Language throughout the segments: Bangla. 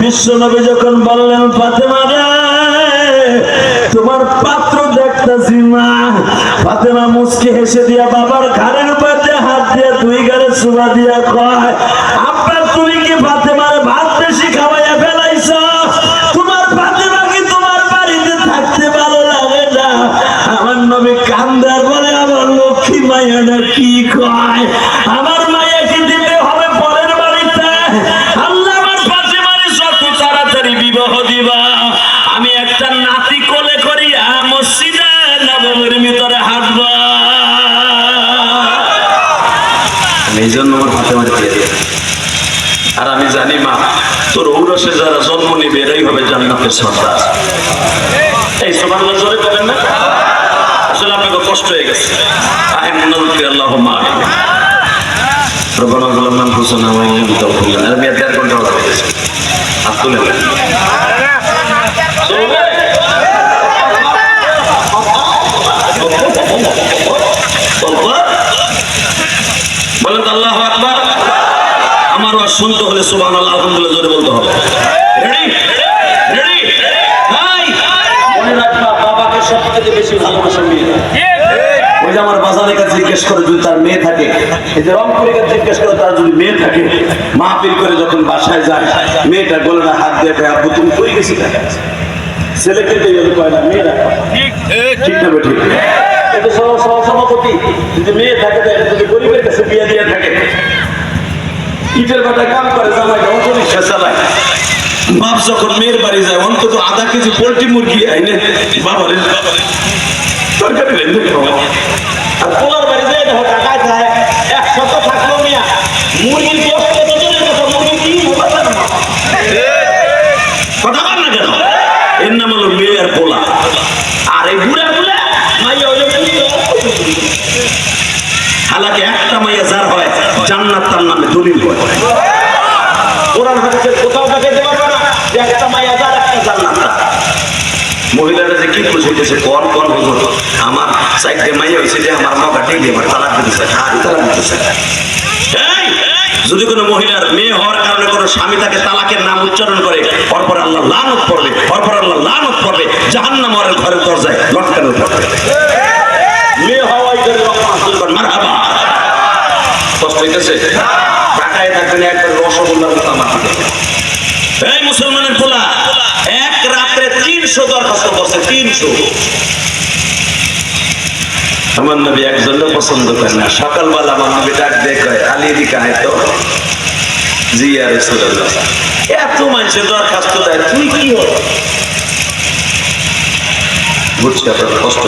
বিশ্ব নবী যখন বললেন, ফাতেমা রে, তোমার পাত্র দেখতাছি মা। ফাতেমা মুসকে হেসে দিয়া বাবার ঘাড়ের উপর হাত দিয়া দুই ঘাড়ে সুবা দিয়া কয় লক্ষ্মী মায়াটা কি কয়? আমার মায়াকে দিতে হবে পরের বাড়িতে? আল্লাহ আমার ফাতেমারে যত তাড়াতাড়ি বিবাহ দিবা। আমি একটা নাতি কোলে করিয়া মসজিদে নবমের ভিতরে হাঁটবা। এই জন্য আমার হাতে মাঝে আর আমি জানি, মা, তোর ঔরসে যারা জন্ম নিবে, এরাই হবে জান্নাতের সন্তান এই সমান না আসলে আপনাকে কষ্ট হয়ে গেছে। আল্লাহ মা রব্বানা যালামনা আনফুসানা ওয়া ইন লাম তাগফির আমি দেড় ঘণ্টা হয়ে গেছে হাত তুলে? বলেন আল্লাহ আকবার। আমার শুনতে হলে সুবহান আল্লাহ আলহামদুলিল্লাহ জোরে বলতে হবে রেডি রেডি হাই মনে রাখবা বাবাকে সবথেকে বেশি ভালোবাসা ওই যে আমার বাজারের কাছে জিজ্ঞেস করে যদি তার মেয়ে থাকে এই যে রংপুরের কাছে জিজ্ঞেস করে তার যদি মেয়ে থাকে মাহফিল করে যখন বাসায় যায় মেয়েটা হাত দিয়ে আব্বু তুমি কই গেছিলে? ছেলেকে দিয়ে যদি কয় না মেয়েরা ঠিক। না ঠিক কিন্তু সহ সভাপতি যদি মেয়ে থাকে তাহলে যদি গরিবের কাছে বিয়ে দিয়ে থাকে ইটের বাটায় কাম করে চালায় বাপ যখন মেয়ের বাড়ি যায় অন্তত আধা কেজি পোল্ট্রি মুরগি আইনে বাবারে। তরকারি রেঁধে খাওয়া আর পোলার বাড়ি যায় দেখো টাকা যায়। এক শত থাকল মিয়া মুরগির গোস্ত তো দূরের কথা মুরগি কি মোবাইল কথা বল না কেন এর নাম হলো মেয়ে আর পোলা আর এই বুড়া বুড়া মাইয়া হইল হালাকে একটা মাইয়া যার হয় জান্নাত তার নামে দলিল হয় কোরআন হাদিসের কোথাও দেখাইতে পারবে না যে একটা মাইয়া যার একটা জান্নাত তার। মহিলারা যে কি বুঝাইতেছে কোন কোন হুজুর আমার সাইডে মাইয়া হয়েছে যে আমার মগা টেকে আমার তালাক দিতেছে আর তালাক দিতেছে যদি কোনো মহিলার মেয়ে হওয়ার কারণে কোনো স্বামী তাকে তালাকের নাম উচ্চারণ করে পরপর আল্লাহ লানত পড়বে পরপর আল্লাহ লানত পড়বে জাহান্নাম ওর ঘরের দরজায় লটকানো পড়বে। মেয়ে হওয়াই করে মারহাবা। কষ্ট হইতেছে? ঢাকায় থাকবেন একবার রসগোল্লার মতো আমার এই মুসলমানের পোলা এক রাত্রে তিনশো দরখাস্ত করছে তিনশো। আমার নবী একজনও পছন্দ করে না। সকালবেলা আমার নবী ডাক দিয়ে কয় আলী দিকে আয় তো। জি আর এত মানুষের দরখাস্ত দেয় তুই কি হল? বুঝছি আপনার কষ্ট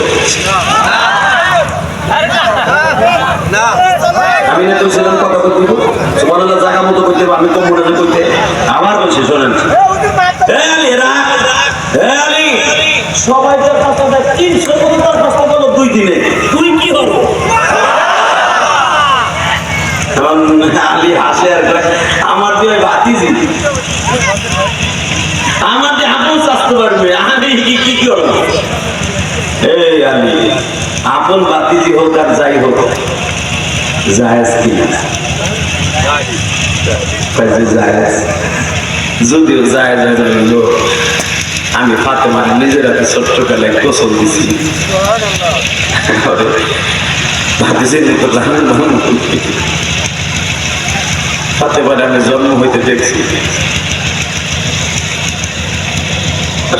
আমি না তুলছিলাম কথা বলতে সুবহানাল্লাহ জায়গা মতো করতে আমি তো মনে করতে আবার বলছি শোনেন। রাখ, এ আলী, দেয় দুই দিনে। তুই কি হলো? আলী হাসে আর আমার ভাতিজি আমার দিয়ে আপন চাষতে পারবে আমি কি কি কি হলো এই আলী আপন ভাতিজি হোক আর যাই হোক জায়েজ কি জায়েজ যদিও জায়েজ হলো আমি ফাতেমার নিজের হাতে ছোট্ট কালে গোসল দিছি। আমি জন্ম হইতে দেখছি।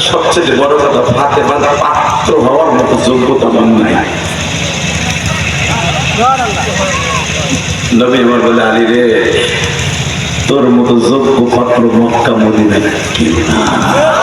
সবচেয়ে বড় কথা, ফাতেমার পাত্র হওয়ার মতো যোগ্যতা আমার নাই। নবী বলে, আলী রে, তোর মতো যোগ্য পাত্র মক্কা, মদিনায় কেউ না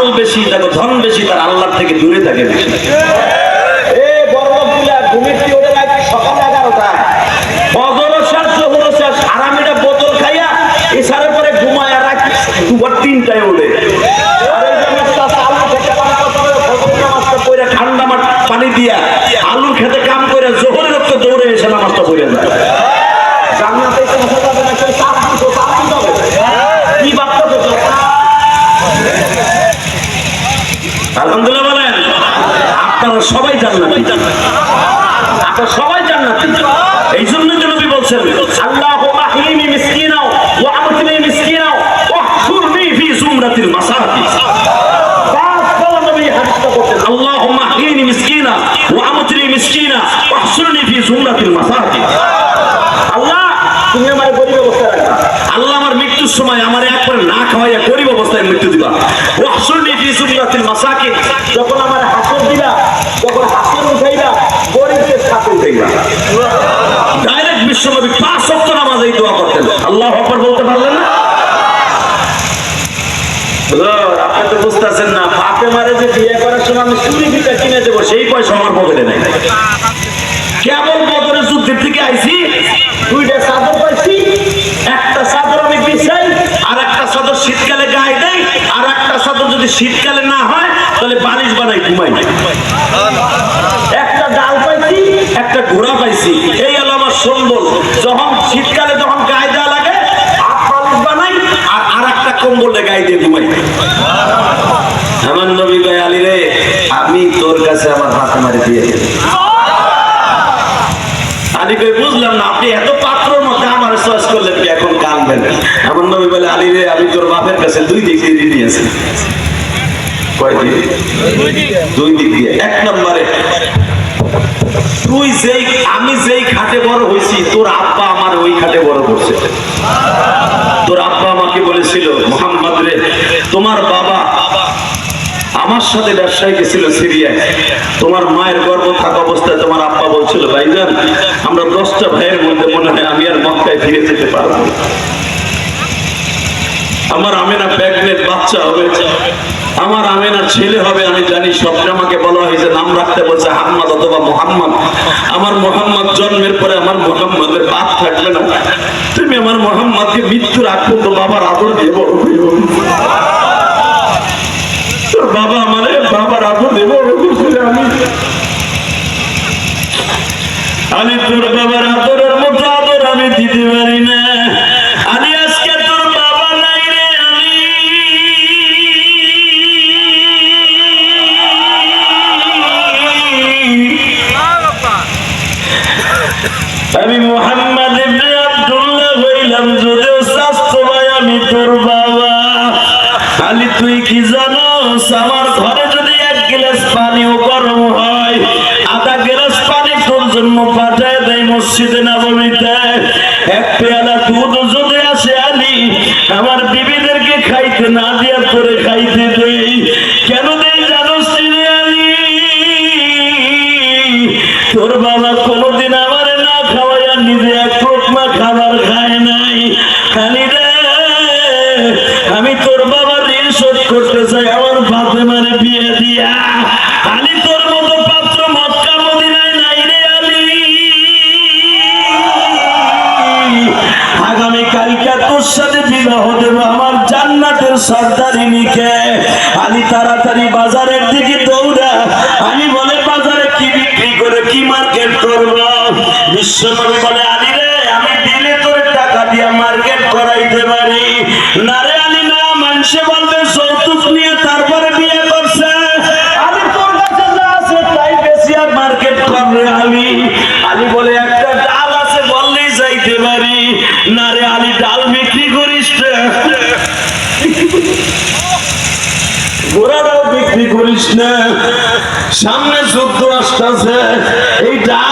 বেশি দেখো ধন বেশি তার আল্লাহ থেকে দূরে থাকে বেশি। তিনটায় ওঠে ঠান্ডা পানি দিয়া আলুর খেতে কাম করে জোহরের রক্ত দৌড়ে এসে নামাজটা পড়ে যায়। অবস্থায় মৃত্যু দিবা। ফি যখন আমার হাসর দিলা যখন হাসর উঠাইলা ডাইরেক্ট পাঁচ ওয়াক্ত দোয়া করতেন। আকবার বলতে পারলেন না? মারে যে বিয়ে কিনে দেবো, সেই পয়সা আমার নেই। দুইটা পাইছি, একটা আমি আর একটা শীতকালে গায়ে দেই আর একটা চাদর যদি শীতকালে না হয়, তাহলে বালিশ বানাই ঘুমাই একটা ডাল পাইছি, একটা ঘোড়া পাইছি। এই হলো আমার সম্বল। যখন শীতকালে যখন গায়ে দেওয়া লাগে বালিশ বানাই, আর আর একটা কম্বলে গায়ে দিয়ে ঘুমাই আমার নবী আলী রে আমি তোর কাছে আমার হাতে মারি দিয়ে আলী কই বুঝলাম না, আপনি এত পাত্রর মধ্যে আমার চয়েস করলেন এখন কানবেন আমার নবী বলে, আলী রে, আমি তোর বাপের কাছে দুই দিক দিয়ে আমার তোমার আমার সিরিয়ায়। তোমার মায়ের গর্ভ থাকা অবস্থায় তোমার আব্বা বলছিল, ভাইজান, আমরা দশটা ভাইয়ের মধ্যে মনে হয় আমি আর মক্কায় ফিরে যেতে পারব আমার আমেনা প্রেগনেন্ট বাচ্চা হবে। আমার আমেনা ছেলে হবে, আমি জানি স্বপ্নে আমাকে বলা হয়েছে, নাম রাখতে বলছে হাম্মদ অথবা মোহাম্মদ। আমার মোহাম্মদ জন্মের পরে আমার মোহাম্মদের বাপ থাকবে না। তুমি আমার মোহাম্মদকে মৃত্যুর আগ পর্যন্ত বাবার আদর দিয়ে বড় হইও। তোর বাবা মানে বাবার আদর দেব আমি। আমি তোর বাবার আদরের মতো আদর আমি দিতে পারি না। বিবাহ দেব আমার জান্নাতের সর্দারিনীকে আলী তাড়াতাড়ি বাজারের দিকে দৌড়া, আমি বলে, বাজারে কি বিক্রি করে, কি মার্কেট করব? বিশ্বনবী বলে, আলী রে, আমি দিলে তোর টাকা দিয়ে মার্কেট করাইতে পারি। না করিস না। সামনে চোদ্দ আসতেছে আছে। ডাল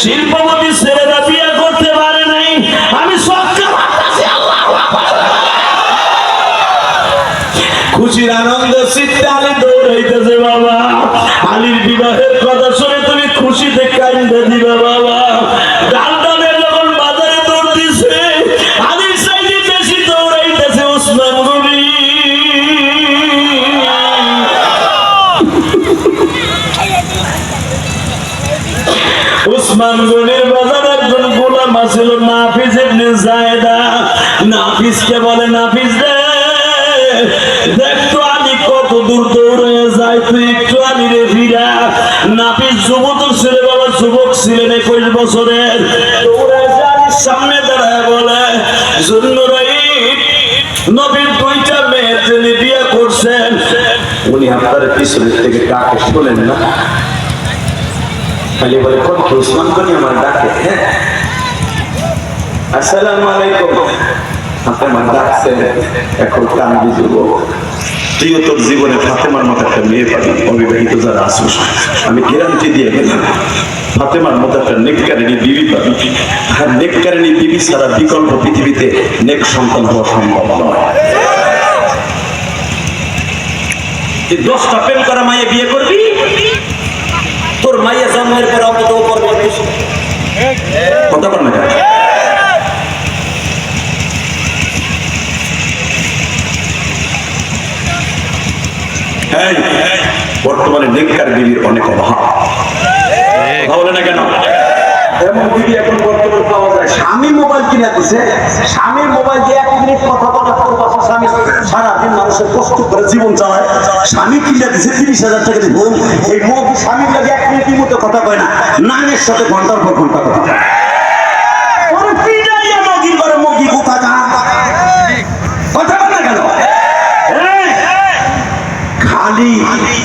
শিল্পপতি যুবক ছেলে বাবা যুবক ছিলেন একুশ বছরের। সামনে দাঁড়ায় বলে নবীর দুইটা মেয়ের যিনি বিয়ে করছেন, উনি আপনার পিছনের থেকে ডাকে শোনেন না? খালি বলে, কোন কি, উসমান কোনি আমার ডাকে? হ্যাঁ। আসসালামু আলাইকুম। আপনি আমার ডাকছেন, এখন কান বিজুব তুইও তোর জীবনে ফাতেমার মতো একটা মেয়ে পাবি, অবিবাহিত যারা আসুস আমি গ্যারান্টি দিয়ে গেলাম, ফাতেমার মতো একটা নেককারিনী বিবি পাবি। আর নেককারিনী বিবি ছাড়া বিকল্প পৃথিবীতে নেক সন্তান হওয়া সম্ভব নয়। দশটা প্রেম করা মায়ে বিয়ে করবি? তোর মাইয়া জন্মের পরে ও করবে কথা বল এই, বর্তমানে নেককার বিবির অনেক অভাব। কথা বলে না কেন? এমন বিবি এখন বর্তমান পাওয়া যায়। স্বামী মোবাইল কিনে দিছে। স্বামী মোবাইল দিয়ে এক মিনিট কথা বলা তোর বাসা স্বামী সারাদিন মানুষের কষ্ট করে জীবন চালায়। স্বামী কিনে দিছে তিরিশ হাজার টাকা এই স্বামীর লাগে এক মিনিটের কথা কয় না। সাথে ঘণ্টার পর ঘণ্টা কথা। খালি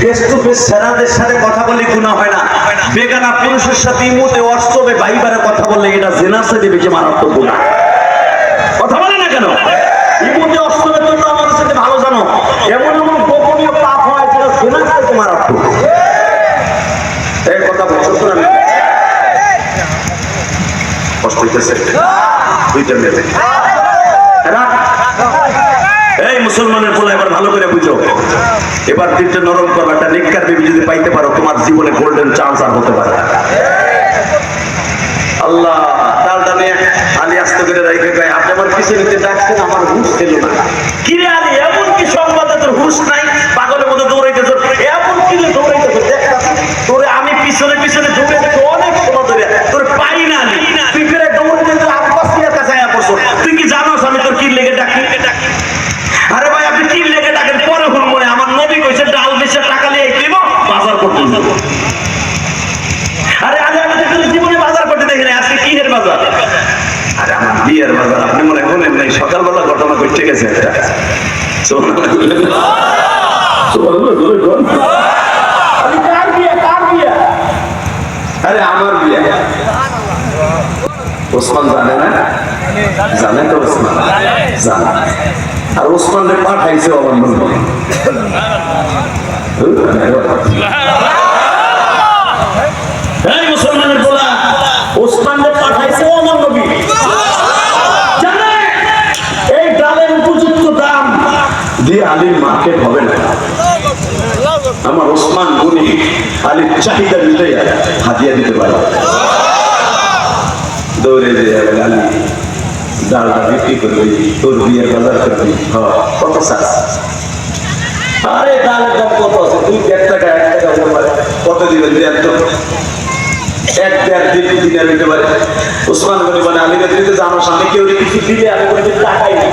ফেস টু ফেস সেরাদের সাথে কথা বললে গুণা হয় না। বেগানা পুরুষের সাথে ইমোতে অস্তবে ভাইবারে কথা বললে এটা জেনার সাথে বেশি মারাত্মক গুণা কথা বলে না কেন? ইমোতে অস্তবের জন্য আমার সাথে ভালো জানো, এমন এমন গোপনীয় পাপ হয় যেটা জেনার সাথে মারাত্মক। এই কথা বলছো আমি কষ্ট। এই মুসলমানের পোলা এবার ভালো করে বুঝো। এবার দিনটা নরম করো, একটা নিকার বিবি যদি পাইতে পারো, তোমার জীবনে গোল্ডেন চান্স আর হতে পারে আল্লাহ করে হুশ নাই? পাগলের এমন কি আমি পিছনে পিছনে দৌড়াইতেছি অনেক সময় ধরে তোর পাই না আলী তুই ফিরে দৌড়াইতে আব্বাসিয়ার কাছে আয়া পড়ছো তুই কি জানোস আমি তোর কি লেগে ডাকি আরে ভাই আপনি কি লেগে ডাকেন পরে হল মনে আমার নবী কইছে ডাল বেচে টাকা নিয়ে দিব বাজার করতে যাব আরে আগে আমি তো জীবনে বাজার করতে দেখি না আজকে কি এর বাজার আরে আমার বিয়ের বাজার আপনি মনে করেন নাই সকালবেলা ঘটনা ঘটে গেছে একটা সুবহানাল্লাহ। সুবহানাল্লাহ, জোরে বল। আরে আমার বিয়ে। ওসমান জানে না? জানে তো ওসমান। জানে। আর ওসমানকে পাঠাইছে অবন্ধন এই মুসলমানের বলা ওসমানকে পাঠাইছে আমার নবী জানে এই ডালের উপযুক্ত দাম দিয়ে আলীর মাকে হবে না। আমার ওসমান গুনি আলীর চাহিদা মিটাই হাদিয়া দিতে পারে। দৌড়ে যে আলী ডালটা বিক্রি করবি তোর বিয়ের বাজার করবি। হ্যাঁ, কত আরে ডালের দাম কত আছে তুই দেড় টাকা এক টাকা হতে পারে। কত দিবেন দেড় তো? এক দেড় দিন দিনে দিতে পারে। ওসমান গনি মানে আমি দিতে জানো সামনে কেউ কিছু দিলে আমি বলি টাকাই নেই।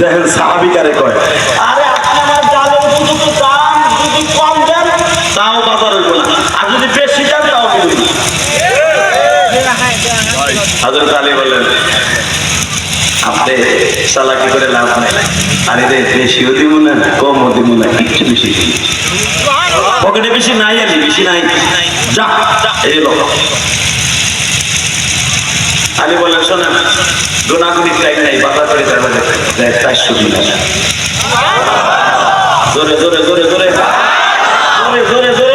দেখেন সাহাবিকারে কয়? আরে আপনি আমার জালের উপযুক্ত দাম যদি কম দেন তাও বাজার হইব না। আর যদি বেশি দেন তাও কিনবি হাজরত আলী বললেন আপনি চালাকি করে লাভ নাই। আরে রে বেশিও দিব না কমও দিব না কিচ্ছু বেশি পকেটে বেশি নাই আলি বেশি নাই। যা এই লোক আলী বললেন শোনেন গুণাগুণির টাইম নাই বাধা করে তার দেয় চারশো জোরে জোরে জোরে জোরে জোরে জোরে